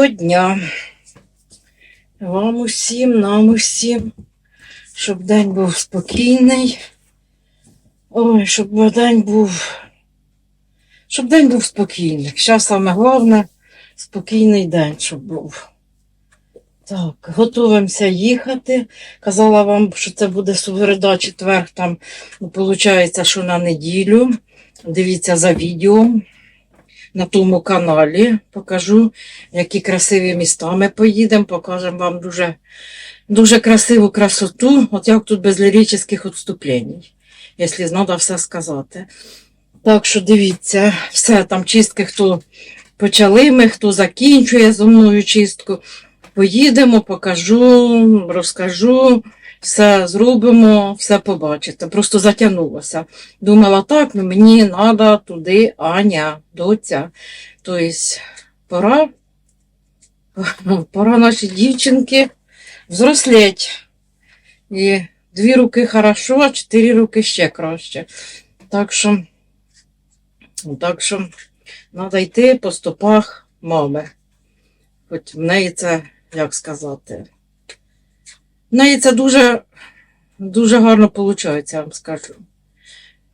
Доброго дня. Вам усім, нам усім, щоб день був спокійний. Ой, щоб день був. Щоб день був спокійний. Зараз саме головне спокійний день, щоб був. Так, готуємося їхати. Казала вам, що це буде сувереда четверг, там, ну, виходить, що на неділю. Дивіться за відео на тому каналі. Покажу, які красиві міста ми поїдемо. Покажемо вам дуже, дуже красиву красоту. От як тут без ліричних відступлень, якщо треба все сказати. Так що дивіться, все там чистки, хто почали ми, хто закінчує зо мною чистку. Поїдемо, покажу, розкажу, все зробимо, все побачите. Просто затягнулося. Думала, так, ну мені треба туди Аня, доця. Тобто, пора, пора наші дівчинки взрослеть. І дві руки хорошо, а чотири руки ще краще. Так що, так що треба йти по стопах мами. Хоч в неї це, як сказати, в неї це дуже, дуже гарно виходить, я вам скажу.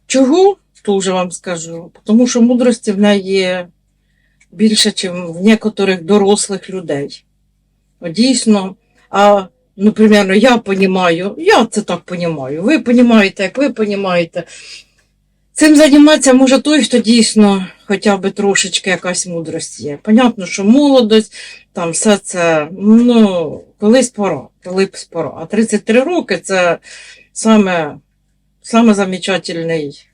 Чого? Дуже вам скажу. Тому що мудрості в неї є більше, ніж в некоторих дорослих людей. Дійсно, а, ну, примерно, я розумію, я це так розумію, ви розумієте, як ви розумієте. Цим займатися може той, хто дійсно хоча б трошечки якась мудрість є. Понятно, що молодость, там все це, ну, колись пора, колись пора. А 33 роки це саме, саме замечательний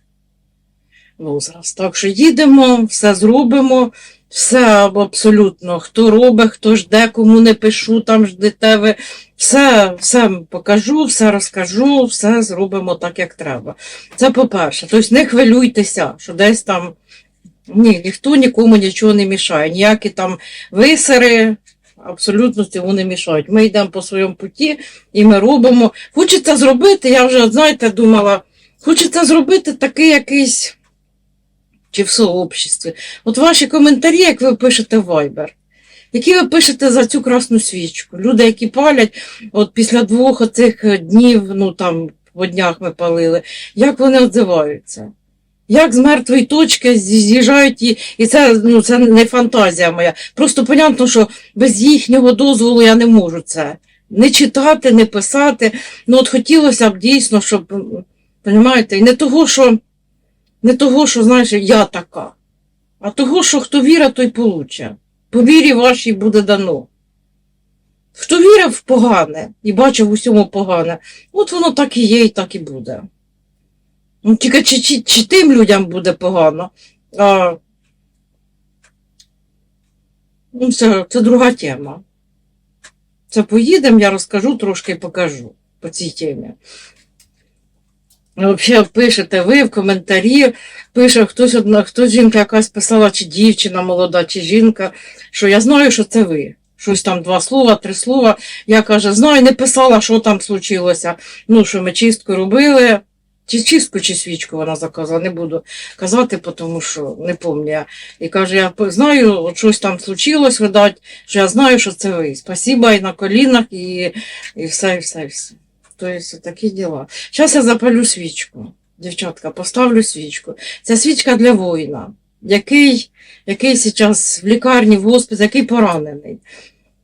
возраст. Так що їдемо, все зробимо, все абсолютно, хто робить, хто жде, кому не пишу, там ждете ви. Все, все покажу, все розкажу, все зробимо так, як треба. Це по-перше. Тобто не хвилюйтеся, що десь там ні, ніхто нікому нічого не мішає. Ніякі там висери абсолютно цього не мішають. Ми йдемо по своєму путі і ми робимо. Хочеться зробити, я вже, знаєте, думала, хочеться зробити такий якийсь чи в сообществі. От ваші коментарі, як ви пишете в Viber. Які ви пишете за цю красну свічку? Люди, які палять, от після двох оцих днів, ну там по днях ми палили, як вони відзиваються? Як з мертвої точки з'їжджають і, і це, ну, це не фантазія моя. Просто понятно, що без їхнього дозволу я не можу це не читати, не писати. Ну от хотілося б дійсно, щоб, розумієте, і не того, що, не того, що, знаєш, я така, а того, що хто віра, той получе. По вірі вашій буде дано. Хто вірив в погане і бачив усьому погане, от воно так і є, і так і буде. Ну, тільки чи, чи, чи тим людям буде погано, а ну, це, це друга тема. Це поїдемо, я розкажу трошки і покажу по цій темі. Взагалі пишете ви в коментарі, пише хтось одна, хтось жінка якась писала, чи дівчина молода, чи жінка, що я знаю, що це ви. Щось там два слова, три слова. Я каже, знаю, не писала, що там случилося. Ну, що ми чистку робили. Чи чистку, чи свічку вона заказала, не буду казати, тому що не пам'ятаю. І каже, я знаю, щось там случилось, видать, що я знаю, що це ви. Спасіба і на колінах, і, і все, і все, і все. Тобто такі діла. Зараз я запалю свічку. Дівчатка, поставлю свічку. Це свічка для воїна, який, який зараз в лікарні, в госпіталі, який поранений.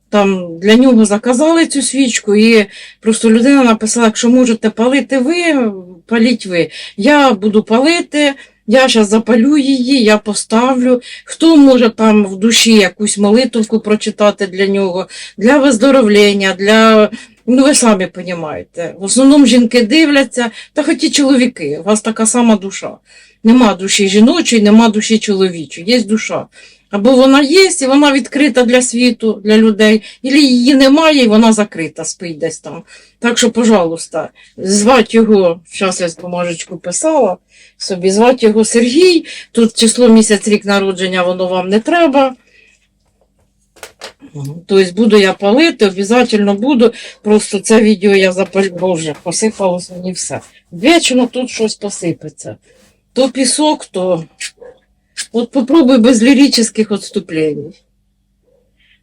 Там для нього заказали цю свічку, і просто людина написала, якщо можете палити ви, паліть ви. Я буду палити, я зараз запалю її, я поставлю. Хто може там в душі якусь молитву прочитати для нього, для виздоровлення, для. Ну, ви самі розумієте. В основному жінки дивляться, та хоч і чоловіки, у вас така сама душа. Нема душі жіночої, нема душі чоловічої, є душа. Або вона є, і вона відкрита для світу, для людей, або її немає, і вона закрита, спить десь там. Так що, пожалуйста, звати його, зараз я з бумажечку писала собі, звати його Сергій, тут число місяць, рік народження, воно вам не треба. Тобто буду я палити, обов'язково буду. Просто це відео я запалю. Боже, посипалось мені все. Вічно тут щось посипеться. То пісок, то. От попробуй без ліричних відступлень.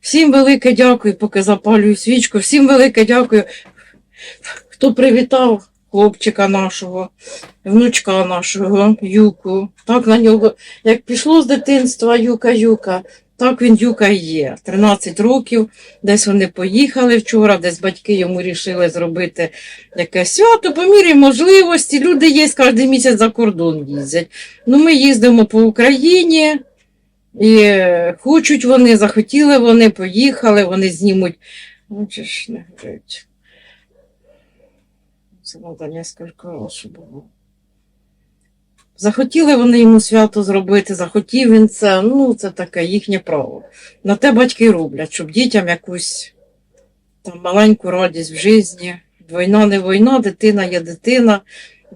Всім велике дякую, поки запалюю свічку. Всім велике дякую, хто привітав хлопчика нашого, внучка нашого, Юку. Так на нього, як пішло з дитинства Юка Юка, так він Юка є. 13 років, десь вони поїхали вчора, десь батьки йому рішили зробити якесь свято по мірі можливості. Люди є кожен місяць за кордон їздять. Ну, ми їздимо по Україні. І хочуть вони, захотіли вони, поїхали, вони знімуть. Ну, чи ж не говорить. Це нескільки раз, було. Захотіли вони йому свято зробити, захотів він це, ну це таке їхнє право. На те батьки роблять, щоб дітям якусь там маленьку радість в житті. Війна не війна, дитина є дитина,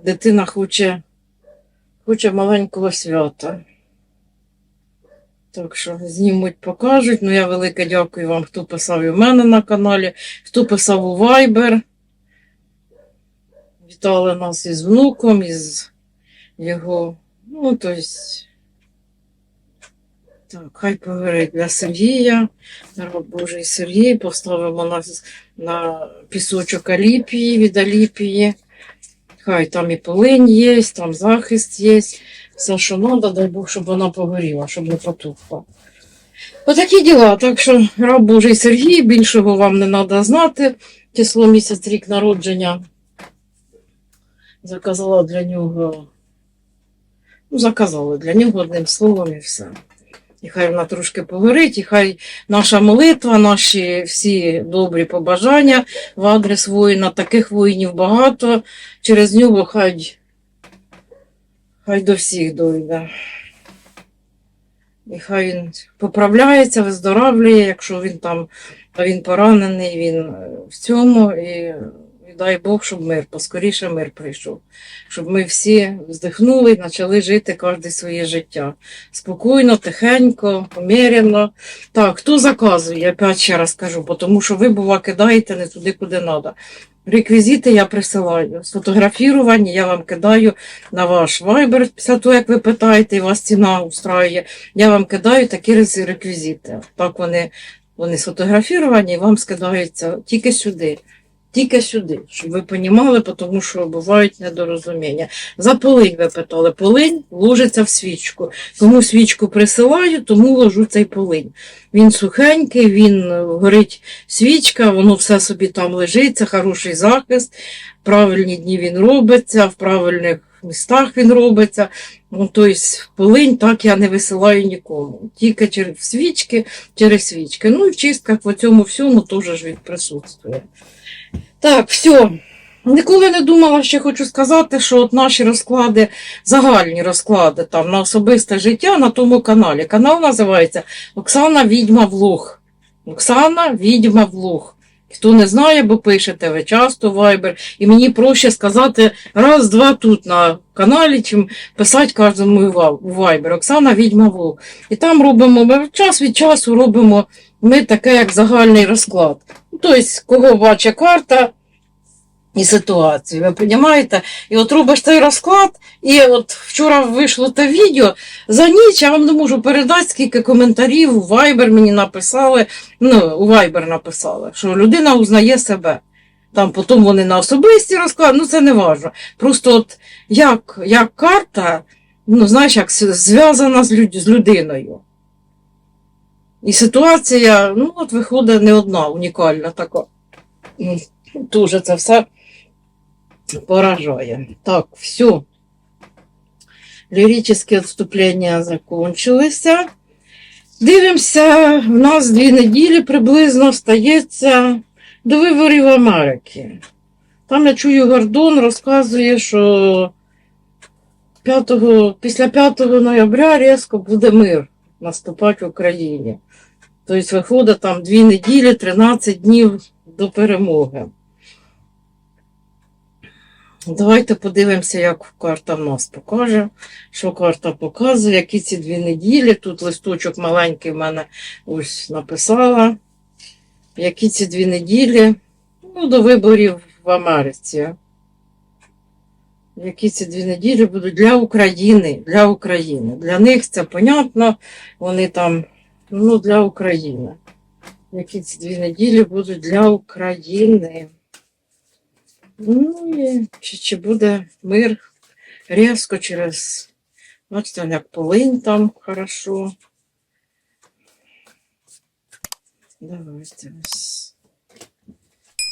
дитина хоче, хоче маленького свята. Так що знімуть, покажуть. Ну, я велике дякую вам, хто писав і в мене на каналі, хто писав у Viber. Вітали нас із внуком, із його. Ну, тобто. Так, хай поговорить для Сергія. Народ Божий Сергій. Поставимо на, на пісочок Аліпії від Аліпії. Хай там і полинь є, там захист є. Все, що треба, дай Бог, щоб вона погоріла, щоб не потухла. Отакі діла. Так що раб Божий Сергій, більшого вам не треба знати. Число місяць рік народження. Заказала для нього. Ну, заказала для нього одним словом і все. І хай вона трошки погорить, і хай наша молитва, наші всі добрі побажання в адрес воїна, таких воїнів багато. Через нього хай, хай до всіх дойде. І хай він поправляється, виздоравлює, якщо він там а він поранений, він е, в цьому. І дай Бог, щоб мир, поскоріше мир прийшов. Щоб ми всі вздихнули і почали жити кожне своє життя. Спокійно, тихенько, поміряно. Так, хто заказує, я опять ще раз кажу, тому що ви, бува, кидаєте не туди, куди треба. Реквізити я присилаю. Сфотографірування я вам кидаю на ваш вайбер після того, як ви питаєте, і вас ціна устраює. Я вам кидаю такі реквізити. Так вони, вони сфотографіровані і вам скидаються тільки сюди. Тільки сюди, щоб ви понімали, тому що бувають недорозуміння. За полинь ви питали. Полинь ложиться в свічку. Кому свічку присилаю, тому ложу цей полинь. Він сухенький, він е, горить свічка, воно все собі там лежить, хороший захист. Правильні дні він робиться, в правильних містах він робиться. Ну, тобто полинь так я не висилаю нікому. Тільки через свічки, через свічки. Ну і в чистках по цьому всьому теж він присутствує. Так, все. Ніколи не думала, ще хочу сказати, що от наші розклади, загальні розклади там на особисте життя на тому каналі. Канал називається Оксана Відьма Влог. Оксана Відьма Влог. Хто не знає, бо пишете ви часто в Viber, і мені проще сказати раз-два тут на каналі, чим писати кожному у Ва- Оксана Відьма Влог. І там робимо, ми час від часу робимо ми таке, як загальний розклад. Тобто, кого бачить карта і ситуацію, ви розумієте? І от робиш цей розклад, і от вчора вийшло те відео, за ніч я вам не можу передати, скільки коментарів у Viber мені написали, ну, у Viber написали, що людина узнає себе. Там потім вони на особисті розклади, ну це не важливо. Просто от як, як карта, ну знаєш, як зв'язана з, люд, з людиною. І ситуація, ну, от виходить не одна, унікальна така. Дуже це все поражає. Так, все. Ліричні відступлення закончилися. Дивимося, в нас дві неділі приблизно стається до виборів Америки. Там я чую Гордон розказує, що 5, після 5 ноября різко буде мир наступати в Україні. Тобто виходить там 2 неділі, 13 днів до перемоги. Давайте подивимося, як карта в нас покаже. Що карта показує, які ці дві неділі. Тут листочок маленький в мене ось написала. Які ці дві неділі ну, до виборів в Америці. Які ці дві неділі будуть для України. Для України. Для них це понятно. Вони там, ну, для України. які ці дві неділі будуть для України. Ну і чи, чи буде мир різко через, бачите, як полинь там хорошо. Давайте ось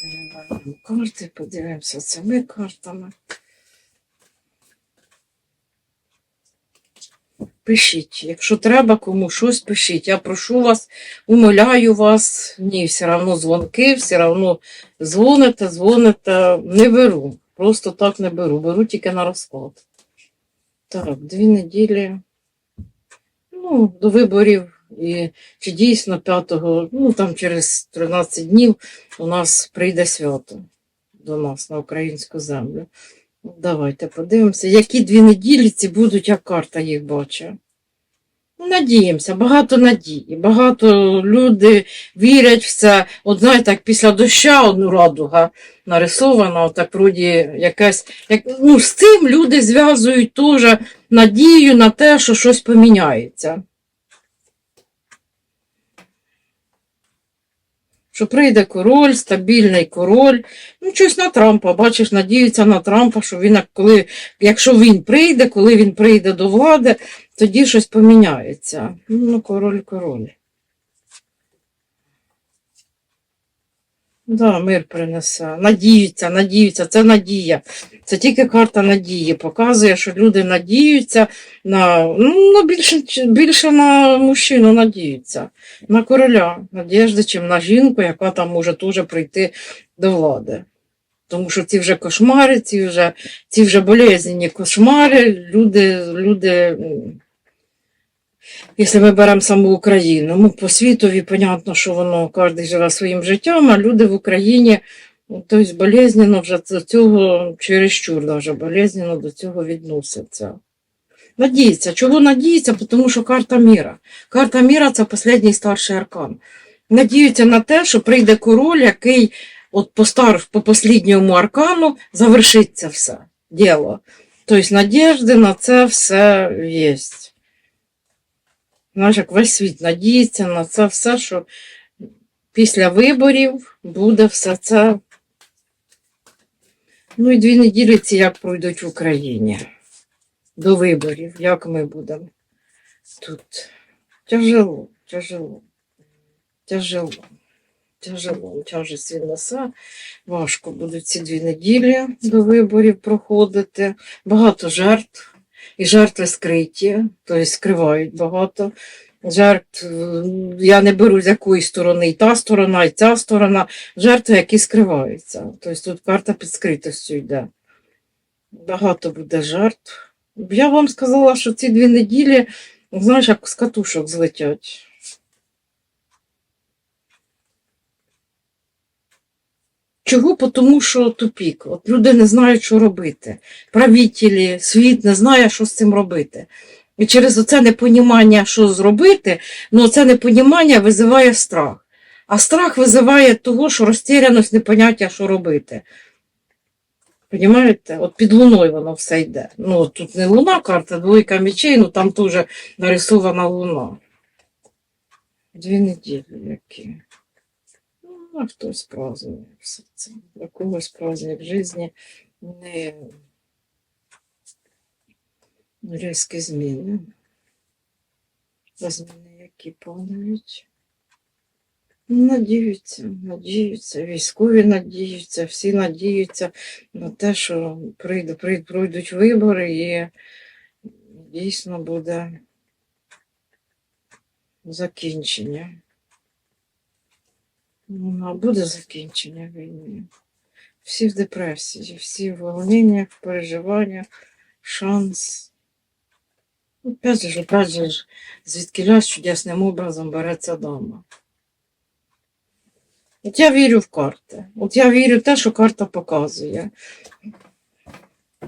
перевернемо карти, подивимося цими картами. Пишіть, якщо треба кому щось, пишіть. Я прошу вас, умоляю вас. Ні, все одно дзвонки, все одно дзвоните, дзвоните. Не беру. Просто так не беру. Беру тільки на розклад. Так, дві неділі. Ну, до виборів. І чи дійсно 5-го, ну там через 13 днів у нас прийде свято до нас на українську землю. Давайте подивимося, які дві неділі ці будуть, як карта їх бачить. Ну, Надіємося, багато надії, багато люди вірять в це. От знаєте, як після доща одну радуга нарисована, отак вроді якась. Як, ну, з цим люди зв'язують теж надію на те, що щось поміняється. Що прийде король, стабільний король. Ну, щось на Трампа. Бачиш, надіються на Трампа, що він, коли, якщо він прийде, коли він прийде до влади, тоді щось поміняється. Ну, король, король. Да, мир принесе. Надіються, надіються, це надія. Це тільки карта надії. Показує, що люди надіються на, ну, на більше, більше на мужчину надіються. На короля надіжди, чим на жінку, яка там може теж прийти до влади. Тому що ці вже кошмари, ці вже, ці вже болезненні кошмари, люди, люди, якщо ми беремо саму Україну, ну, по світові, понятно, що воно кожен живе своїм життям, а люди в Україні, ну, тобто болезненно вже до цього, чересчур даже болезненно до цього відносяться. Надіється. Чого надіється? Тому що карта міра. Карта міра це останній старший аркан. Надіються на те, що прийде король, який от по стар, по послідньому аркану завершиться все діло. Тобто надіжди на це все є. Знаєш, як весь світ надіється на це все, що після виборів буде все це. Ну і дві неділі ці як пройдуть в Україні до виборів, як ми будемо тут. Тяжело, тяжело, тяжело, тяжело, тяжесть він несе. Важко будуть ці дві неділі до виборів проходити. Багато жертв. І жертви скриті, тобто скривають багато. Жертв, е, я не беру з якої сторони і та сторона, і ця сторона. Жертви, які скриваються. Тобто тут карта під скритостю йде. Багато буде жертв. Я вам сказала, що ці дві неділі, знаєш, як з катушок злетять. Чого? Тому що тупік. От люди не знають, що робити. Правителі, світ не знає, що з цим робити. І через оце непонімання, що зробити, ну це непонімання визиває страх. А страх визиває того, що розтіряність, непоняття, що робити. Понімаєте? От під луною воно все йде. Ну, тут не луна карта, двойка мечей, ну там теж нарисована луна. Дві неділі які. Ну, а хтось празднує все це. Для когось праздник в житті не різкі зміни. Зміни, які панують. Надіються, надіються, військові надіються, всі надіються на те, що прийдуть, пройдуть вибори і дійсно буде закінчення. Ну, буде закінчення війни. Всі в депресії, всі в волненнях, в переживаннях, шанс. Опять же, опять же, звідки чудесним образом береться дома. От я вірю в карти. От я вірю в те, що карта показує.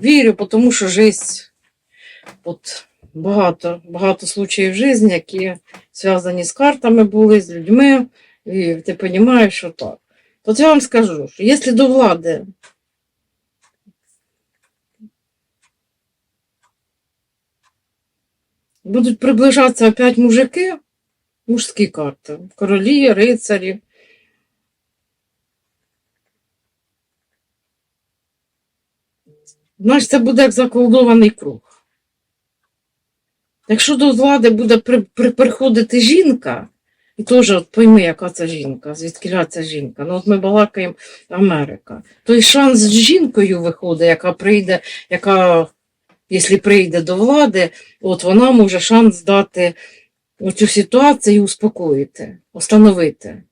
Вірю, тому що життя, от багато, багато случаїв в житті, які зв'язані з картами були, з людьми, і ти розумієш, що так. От я вам скажу, що якщо до влади будуть приближатися опять мужики, Мужські карти. Королі, рицарі. Знаєш, це буде як заколдований круг. Якщо до влади буде при, при, приходити жінка, теж от пойми, яка це жінка, звідки ця жінка. Ну, от ми балакаємо Америка. Той шанс з жінкою виходить, яка прийде, яка, якщо прийде до влади, от вона може шанс дати цю ситуацію і успокоїти, остановити.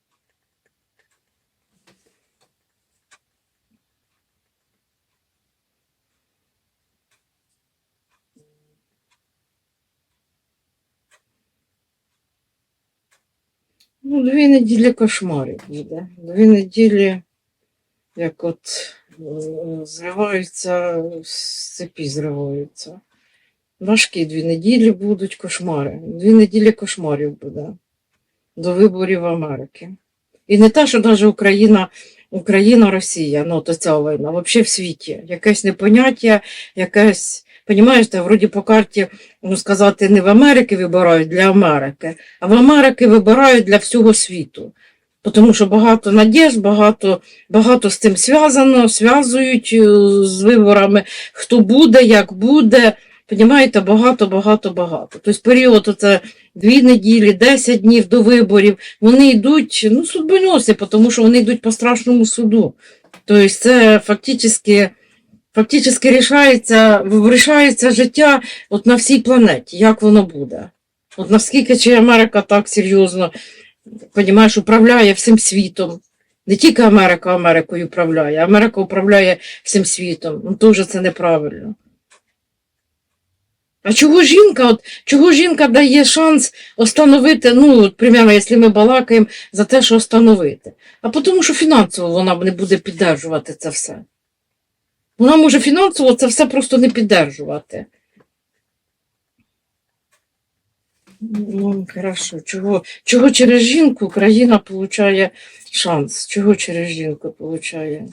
Ну, дві неділі кошмарів буде. Дві неділі, як от е, зриваються, з цепі зриваються. Важкі дві неділі будуть кошмари. Дві неділі кошмарів буде до виборів Америки. І не те, що навіть Україна, Україна, Росія, ну то ця війна, взагалі в світі. Якесь непоняття, якесь, понімаєте, вроді по карті, ну сказати, не в Америці вибирають для Америки, а в Америки вибирають для всього світу. Тому що багато надіж, багато, багато з цим зв'язано, зв'язують е, з виборами, хто буде, як буде. Понімаєте, багато, багато, багато. Тобто період оце дві неділі, 10 днів до виборів, вони йдуть, ну, судьбоносі, тому що вони йдуть по страшному суду. Тобто це фактично, фактично рішається, вирішається життя от на всій планеті, як воно буде. От наскільки чи Америка так серйозно, понімаєш, управляє всім світом. Не тільки Америка Америкою управляє, Америка управляє всім світом. Ну, теж це неправильно. А чого жінка, от, чого жінка дає шанс остановити, ну, от, примерно, якщо ми балакаємо за те, що остановити? А тому, що фінансово вона не буде піддержувати це все. Вона може фінансово це все просто не піддержувати. Ну, хорошо. Чого, чого через жінку Україна получає шанс? Чого через жінку получає?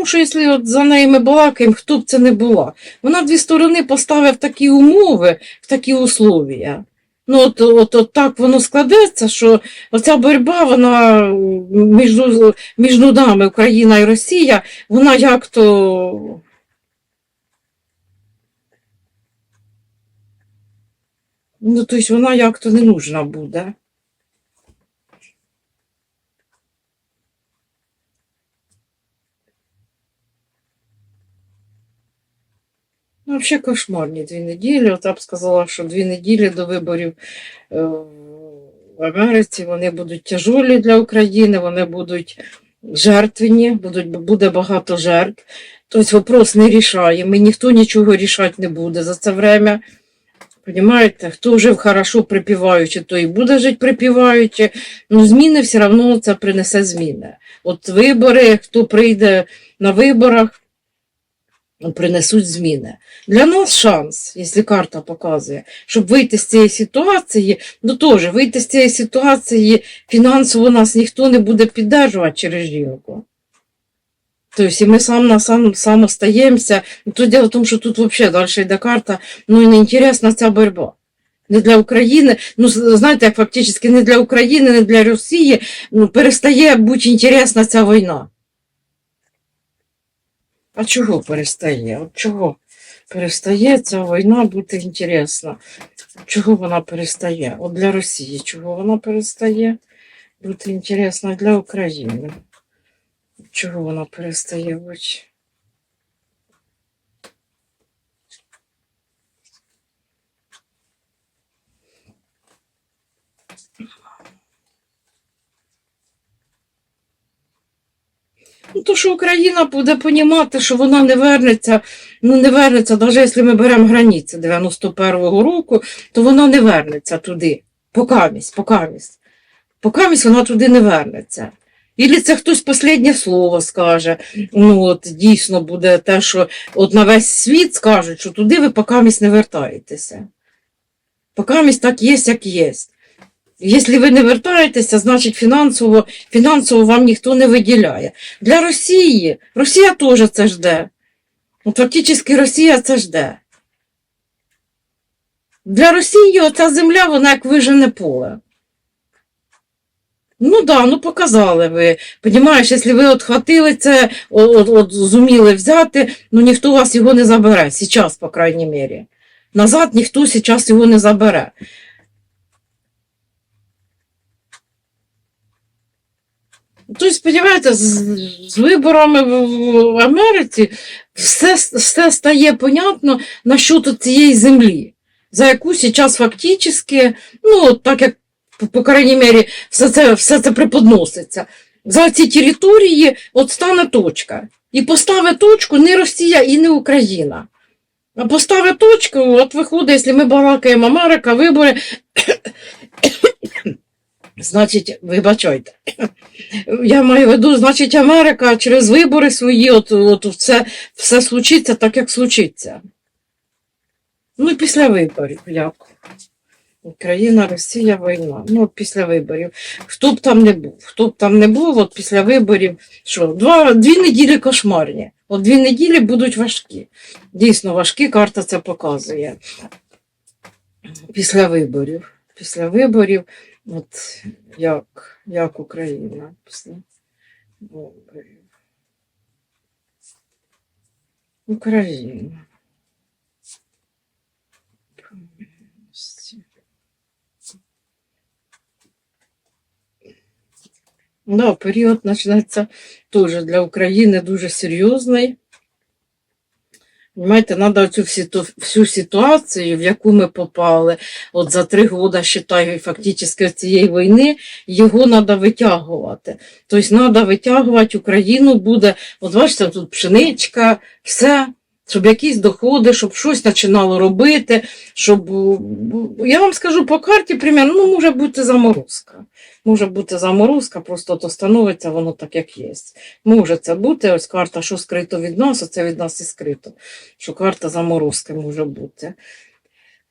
Тому що якщо от за нею ми балакаємо, хто б це не була, вона дві сторони поставив такі умови, в такі условия. Ну, от, от, от так воно складеться, що оця боротьба, вона між, між нами, Україна і Росія, вона як то. Ну, тобто вона як то не нужна буде. Ну, взагалі кошмарні дві неділі. От б сказала, що дві неділі до виборів е, в Америці вони будуть тяжолі для України, вони будуть жертвені, будуть, буде багато жертв. Тобто вопрос не рішаємо, ніхто нічого рішати не буде за це время. Понимаєте, хто жив хорошо припіваючи, той і буде жити припіваючи. Ну, зміни все одно це принесе зміни. От вибори, хто прийде на виборах, принесуть зміни. Для нас шанс, якщо карта показує, щоб вийти з цієї ситуації, ну теж вийти з цієї ситуації фінансово нас ніхто не буде піддержувати через жінку. Тобто, і ми сам на сам, сам остаємося. То діло в тому, що тут взагалі далі йде карта, ну і не інтересна ця боротьба. Не для України, ну знаєте, як фактично не для України, не для Росії, ну перестає бути інтересна ця війна. А чого перестає? От чого перестає ця війна бути інтересна? Чого вона перестає? От для Росії, чого вона перестає бути інтересна для України? Чого вона перестає бути? Ну, то, що Україна буде понімати, що вона не вернеться, ну не вернеться, навіть якщо ми беремо границі 91-го року, то вона не вернеться туди. Покамість, покамість. Покамість вона туди не вернеться. Ілі це хтось останнє слово скаже. Ну, от дійсно буде те, що от на весь світ скажуть, що туди ви покамість не вертаєтеся. Поки місць так є, як є. Якщо ви не вертаєтеся, значить фінансово, фінансово вам ніхто не виділяє. Для Росії, Росія теж це жде. Ну, Фактично Росія це жде. Для Росії оця земля, вона як вижене поле. Ну да, ну показали ви. Понімаєш, якщо ви от хватили це, от, от, зуміли взяти, ну ніхто вас його не забере. Сейчас, по крайній мірі. Назад ніхто зараз його не забере. Тобто, сподіваєте, з, з виборами в, Америці все, все стає понятно насчет цієї землі, за яку зараз фактично, ну, так як, по, по крайній мірі, все це, все це преподноситься. За ці території от стане точка. І поставить точку не Росія і не Україна. А поставить точку, от виходить, якщо ми балакаємо Америка, вибори, значить, вибачайте. Я маю в виду, значить, Америка через вибори свої, от, от все, все случиться так, як случиться. Ну після виборів, як? Україна, Росія, війна. Ну, після виборів. Хто б там не був, хто б там не був, от після виборів, що, два, дві неділі кошмарні. От дві неділі будуть важкі. Дійсно важкі, карта це показує. Після виборів. Після виборів, от як, як Україна. Україна. Да, період починається теж для України дуже серйозний. Понимаєте, треба цю всю, ситуацію, в яку ми попали, от за три роки, вважаю, фактично цієї війни, його треба витягувати. Тобто треба витягувати Україну буде, от бачите, тут пшеничка, все, щоб якісь доходи, щоб щось починало робити, щоб, я вам скажу по карті, примерно, ну, може бути заморозка. Може бути заморозка, просто то становиться воно так, як є. Може це бути, ось карта, що скрито від нас, а це від нас і скрито. Що карта заморозки може бути.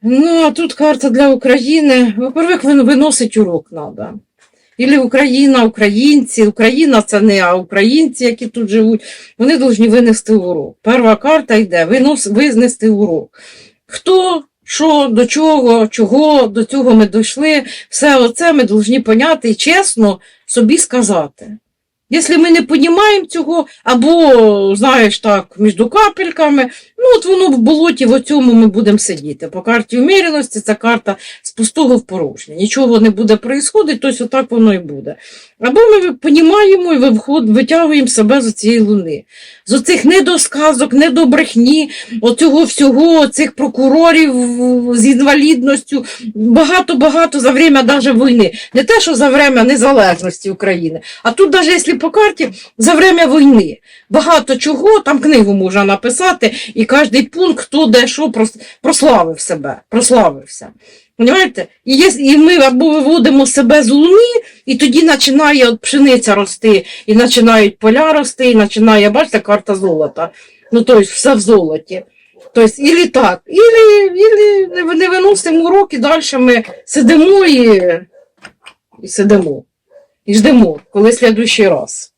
Ну, а тут карта для України. Во-первых, виносить урок треба. Ілі Україна, українці. Україна це не а українці, які тут живуть. Вони повинні винести урок. Перша карта йде винос, винести урок. Хто, що, до чого, чого, до цього ми дійшли, все оце ми повинні поняти і чесно собі сказати. Якщо ми не розуміємо цього, або, знаєш, так, між капельками, ну от воно в болоті в цьому ми будемо сидіти. По карті уміреності це карта з пустого в порожнє. Нічого не буде происходити, тобто отак воно і буде. Або ми розуміємо і витягуємо себе з цієї луни. З оцих недосказок, недобрехні, оцього всього, цих прокурорів з інвалідністю, багато-багато за время даже війни. Не те, що за время незалежності України, а тут, навіть якщо по карті, за время війни. Багато чого, там книгу можна написати, і кожен пункт, хто де що прославив себе, прославився. Понимаєте? І, є, і ми або виводимо себе з луни, і тоді починає от пшениця рости, і починають поля рости, і починає, бачите, карта золота. Ну, тобто все в золоті. Тобто, ілі так, ілі, ілі не- виносимо урок, і далі ми сидимо і, і сидимо. І ждемо, коли слідуючий раз.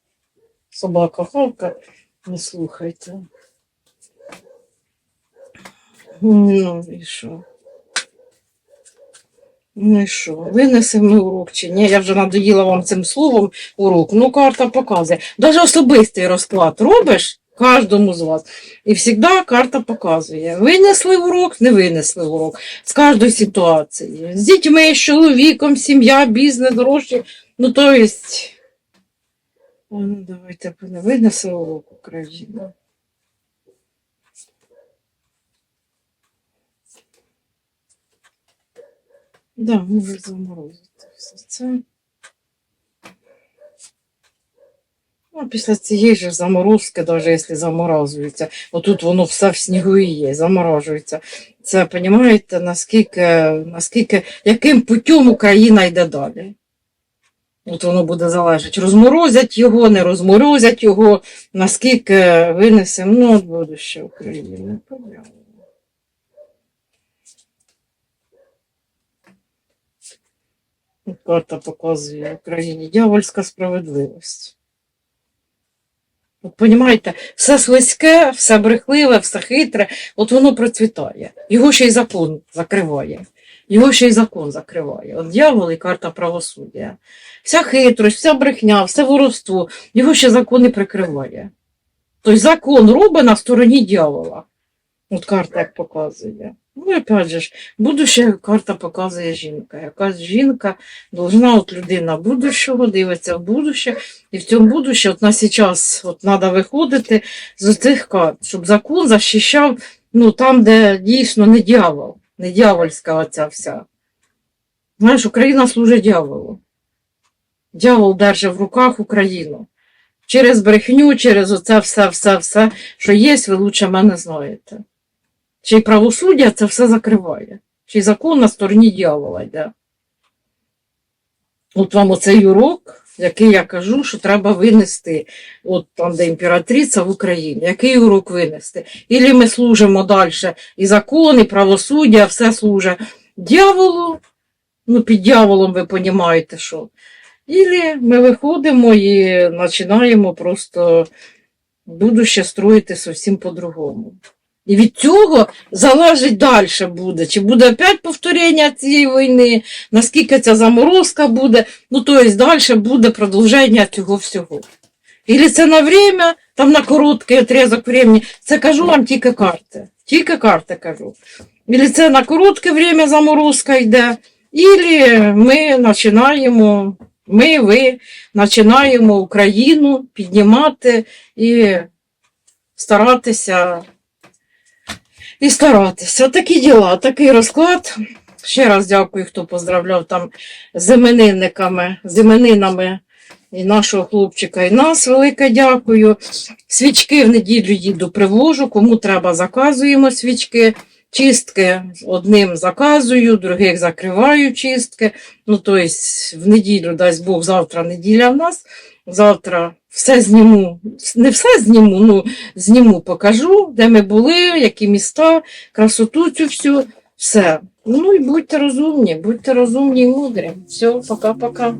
Собака хавка, не слухайте. Ну і що? Ну і що? Винесемо урок чи ні? Я вже надоїла вам цим словом урок. Ну, карта показує. Навіть особистий розклад робиш кожному з вас. І завжди карта показує. Винесли урок, не винесли урок. З кожної ситуації. З дітьми, з чоловіком, сім'я, бізнес, гроші. Ну, то есть. Ну, давайте не винесли урок Україна. Да, може заморозити все це. Ну, після цієї ж заморозки, навіть якщо заморозується, отут воно все в снігу і є, заморожується. Це, розумієте, наскільки, наскільки, яким путем Україна йде далі. От воно буде залежати. Розморозять його, не розморозять його, наскільки винесемо, ну, от будуще України. Понятно. От Карта показує Україні дьявольська справедливість. От понімаєте, все слизьке, все брехливе, все хитре, от воно процвітає. Його ще й закон закриває. Його ще й закон закриває. От дьявол і карта правосуддя. Вся хитрость, вся брехня, все воровство, його ще закон і прикриває. Тобто закон робить на стороні дьявола. От карта як показує. Ну, опять же ж, будуще карта показує жінка. Якась жінка должна, от людина будущого, дивиться в будуще, і в цьому будуще от на зараз от треба виходити з цих карт, щоб закон захищав ну, там, де дійсно не дьявол, не дьявольська оця вся. Знаєш, Україна служить дьяволу. Дьявол держить в руках Україну. Через брехню, через оце все, все, все, що є, ви лучше мене знаєте. Чи правосуддя це все закриває, чи закон на стороні дьявола йде. От вам оцей урок, який я кажу, що треба винести, от там, де імператриця в Україні, який урок винести? Ілі ми служимо далі, і закон, і правосуддя, все служить дьяволу, ну під дьяволом ви розумієте, що. Ілі ми виходимо і починаємо просто будуще строїти зовсім по-другому. І від цього залежить далі буде, чи буде опять повторення цієї війни, наскільки ця заморозка буде, ну тобто далі буде продовження цього всього. Ілі це на время, там на короткий отрізок времени, це кажу вам тільки карти. Тільки карти кажу. Ілі це на коротке время заморозка йде, ілі ми починаємо, ми, ви починаємо Україну піднімати і старатися і старатися. Такі діла, такий розклад. Ще раз дякую, хто поздравляв там з іменинниками, з іменинами і нашого хлопчика, і нас. Велике дякую. Свічки в неділю їду привожу. Кому треба, заказуємо свічки. Чистки одним заказую, других закриваю чистки. Ну, тобто, в неділю, дасть Бог, завтра неділя в нас. Завтра все зніму. Не все зніму, ну зніму, покажу, де ми були, які міста, красоту цю всю, все. Ну і будьте розумні, будьте розумні і мудрі. Все, пока-пока.